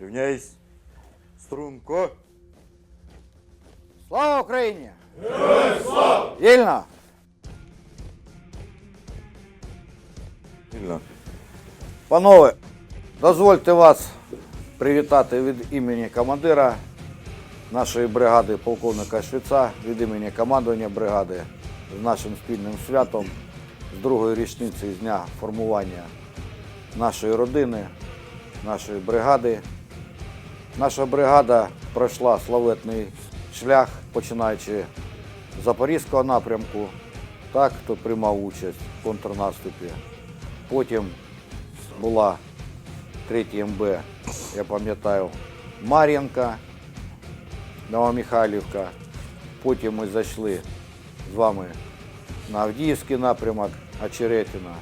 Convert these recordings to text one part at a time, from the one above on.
Рівняйсь. Струнко. Слава Україні! Героям слава! Вільно! Вільно. Панове, дозвольте вас привітати від імені командира нашої бригади полковника Швеця, від імені командування бригади з нашим спільним святом, з другої річниці з дня формування нашої родини, нашої бригади. Наша бригада пройшла славетний шлях, починаючи з Запорізького напрямку, так, хто приймав участь в контрнаступі. Потім була 3 МБ, я пам'ятаю, Мар'їнка, Новомихайлівка. Потім ми зайшли з вами на Авдіївський напрямок Очеретина.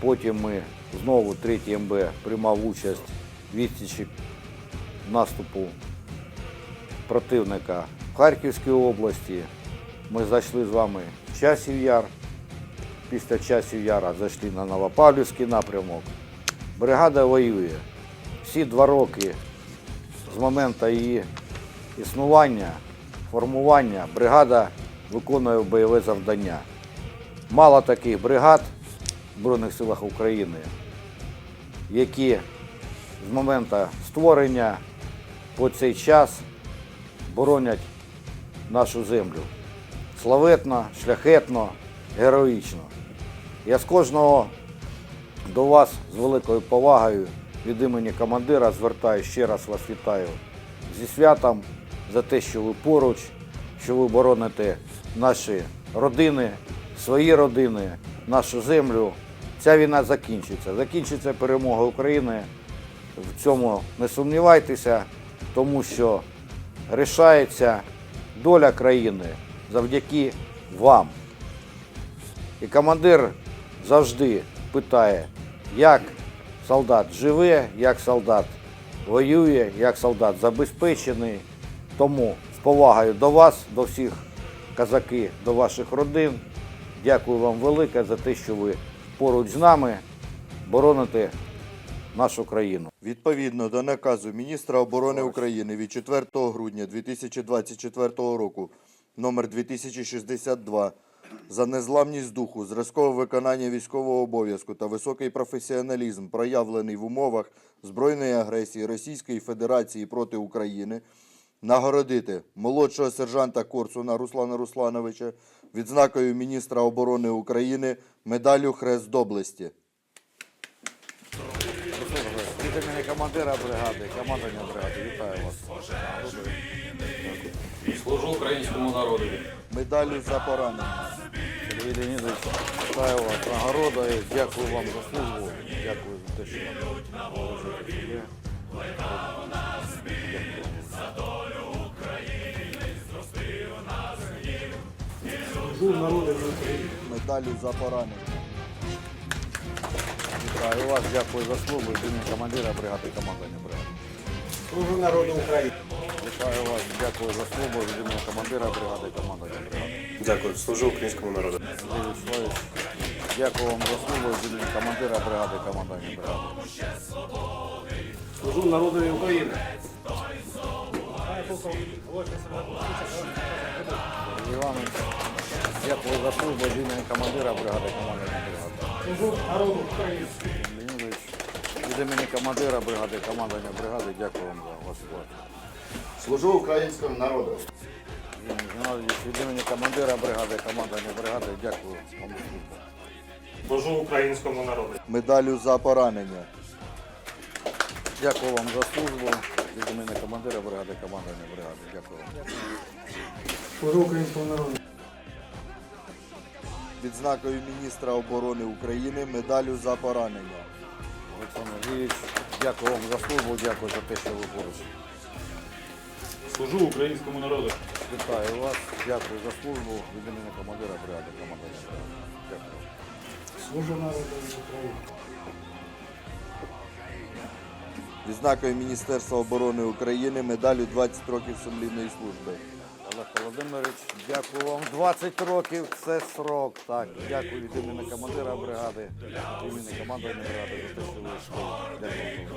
Потім ми знову 3 МБ приймав участь в відсічі наступу противника в Харківській області. Ми зайшли з вами в Часів Яр. Після часів Яра зайшли на Новопавлівський напрямок. Бригада воює. Всі два роки з моменту її існування, формування, бригада виконує бойове завдання. Мало таких бригад в Збройних силах України, які з моменту створення по цей час боронять нашу землю. Славетно, шляхетно, героїчно. Я з кожного до вас з великою повагою від імені командира звертаю ще раз вас вітаю зі святом за те, що ви поруч, що ви бороните наші родини, свої родини, нашу землю. Ця війна закінчиться. Закінчиться перемога України. В цьому не сумнівайтеся, тому що рішається доля країни завдяки вам. І командир завжди питає, як солдат живе, як солдат воює, як солдат забезпечений. Тому з повагою до вас, до всіх казаки, до ваших родин. Дякую вам велике за те, що ви поруч з нами бороните нашу країну. Відповідно до наказу міністра оборони України від 4 грудня 2024 року номер 2062 за незламність духу, зразкове виконання військового обов'язку та високий професіоналізм, проявлений в умовах збройної агресії Російської Федерації проти України, нагородити молодшого сержанта Корсуна Руслана Руслановича відзнакою міністра оборони України медаллю Хрест доблесті. Від імені командира бригади, командування бригади, вітаю вас. Служу українському народу. Медаллю за поранення. Сергій Леонідович, вітаю вас нагородою, дякую вам за службу, дякую за те, що служите себе. Медаллю за поранення. Вітаю вас, дякую за службу, імені командира бригади, командування бригади. Служу народу України. Вітаю вас, дякую за службу, імені командира бригади, командування бригади. Дякую. Служу українському народу. Дякую вам за службу, імені командира бригади, командування бригади. Служу народові України. Дякую за службу, імені командира бригади, командування бригади. Служу народу України. Від імені командира бригади, командування бригади, дякую вам за вашу працю. Служу українському народу. Від імені командира бригади, командування бригади, дякую вам. Служу українському народу. Медаллю за поранення. Дякую вам за службу. Від імені командира бригади, командування бригади. Дякую вам. Служу українському народу. Відзнакою міністра оборони України медаллю за поранення. Олександр Юрійович, дякую вам за службу, дякую за те, що ви поруч. Служу українському народу. Вітаю вас, дякую за службу. Від імені командира бригади, бригади. Дякую. Служу народу України. Відзнакою Міністерства оборони України медаллю 20 років сумлінної служби. Володимирович, дякую вам. 20 років це срок. Так, дякую від імені командира бригади, від імені командування бригади за те, що ви йшли. Дякую.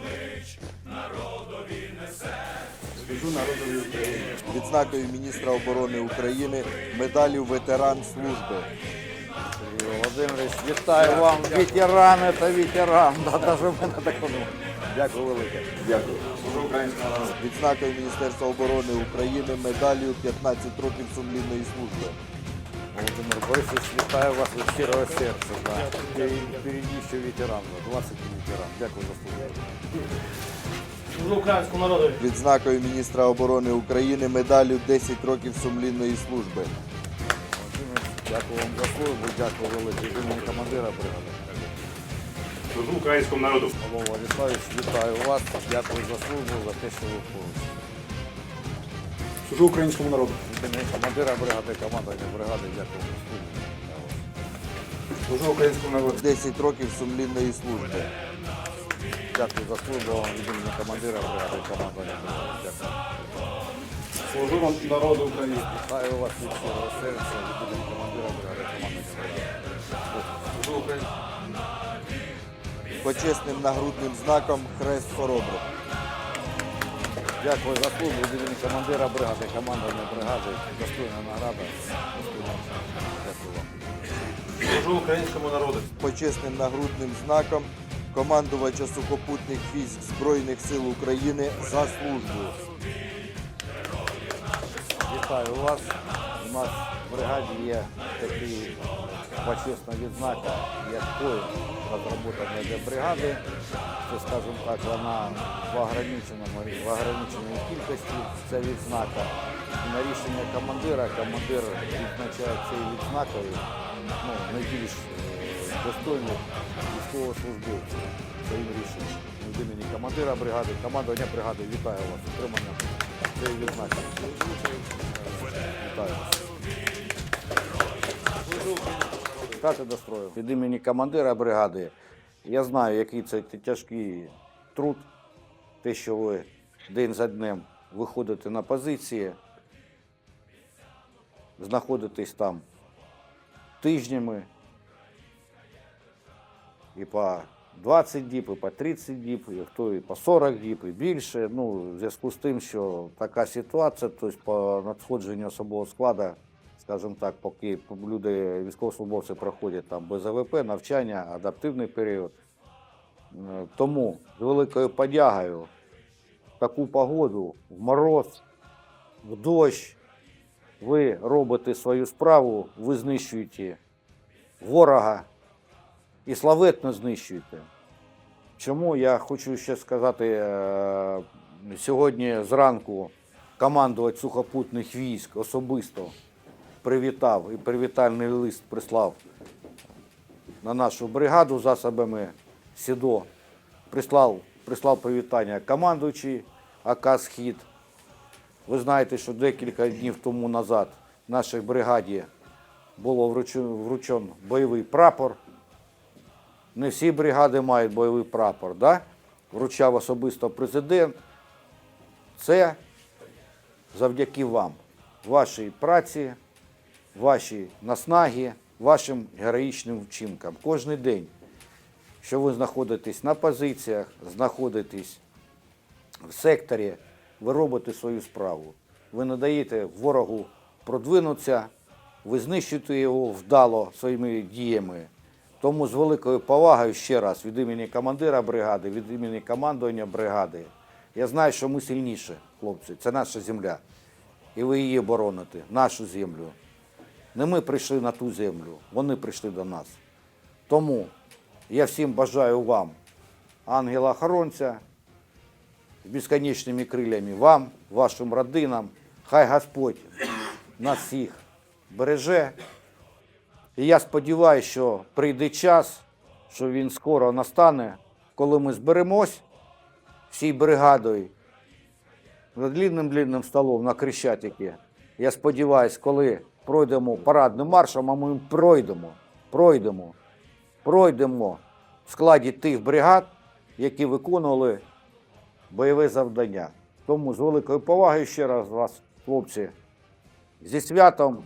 Служу народові України. Відзнакою міністра оборони України медаллю ветеран служби. Сергій Володимирович, вітаю вам. Ветеран це ветеран. Да, в мене такого. Дякую велике. Дякую. Служу українському народу. Відзнакою Міністерства оборони України медаллю 15 років сумлінної служби. Володимир Борисович, вітаю вас від щирого серця. Да. Впереді ще ветеран, 20 ветеран. Дякую за службу. Служу українському народу. Відзнакою міністра оборони України медаллю 10 років сумлінної служби. Володимир, Дякую вам за службу, дякую велике від імені командира бригади. Служу українському народу. Павло Владиславович, вітаю вас, дякую за службу, за те, що ви поруч. Служу українському народу. Від командира бригади, командування бригади, дякую за службу. Служу українському народу. 10 років сумлінної служби. Дякую за службу вам від імені командира бригади, командування бригади, дякую. Служу народу України. Вітаю вас від щирого серця, від імені командира бригади, командування бригади. Почесним нагрудним знаком Хрест хоробрих. Дякую за службу від імені командира бригади, командування бригади, достойна награда. Дякую вам. Служу українському народу. Почесним нагрудним знаком командувача сухопутних військ Збройних сил України за службу. Вітаю вас. У нас в бригаді є такі почесна відзнака, як поїзд, розроблена для бригади. Це, скажімо так, вона в ограниченому, в ограниченій кількості ця відзнака. На рішення командира командир відзначає цією відзнакою ну, найбільш е, достойних військовослужбовців своїм рішенням. Імені командира бригади, командування бригади вітаю вас. Отримання цієї відзнаки. Вітаю. Стати до. Від імені командира бригади. Я знаю, який це тяжкий труд, те, що ви день за днем виходите на позиції, знаходитесь там тижнями і по 20 діб, і по 30 діб, і хто і по 40 діб, і більше. Ну, в зв'язку з тим, що така ситуація, тобто по надходженню особового складу, скажімо так, поки люди, військовослужбовці проходять там БЗВП, навчання, адаптивний період. Е, Тому з великою подягою таку погоду, в мороз, в дощ, ви робите свою справу, ви знищуєте ворога і славетно знищуєте. Чому я хочу ще сказати, е, сьогодні зранку командувач сухопутних військ особисто привітав і привітальний лист прислав на нашу бригаду засобами СІДО. Прислав, прислав привітання командуючий АК «Схід». Ви знаєте, що декілька днів тому назад в нашій бригаді було вручен бойовий прапор. Не всі бригади мають бойовий прапор, да? вручав особисто президент. Це завдяки вам, вашій праці, вашій наснагі, вашим героїчним вчинкам. Кожен день, що ви знаходитесь на позиціях, знаходитесь в секторі, ви робите свою справу. Ви не даєте ворогу продвинутися, ви знищуєте його вдало своїми діями. Тому з великою повагою ще раз від імені командира бригади, від імені командування бригади. Я знаю, що ми сильніші, хлопці. Це наша земля. І ви її бороните, нашу землю. Не ми прийшли на ту землю, вони прийшли до нас. Тому я всім бажаю вам, ангела-охоронця, з безконечними крилями вам, вашим родинам. Хай Господь нас всіх береже. І я сподіваюся, що прийде час, що він скоро настане, коли ми зберемось всій бригадою за длинним-длинним столом на Крещатикі. Я сподіваюся, коли пройдемо парадним маршем, а ми пройдемо, пройдемо, пройдемо в складі тих бригад, які виконували бойове завдання. Тому з великою повагою ще раз вас, хлопці, Зі святом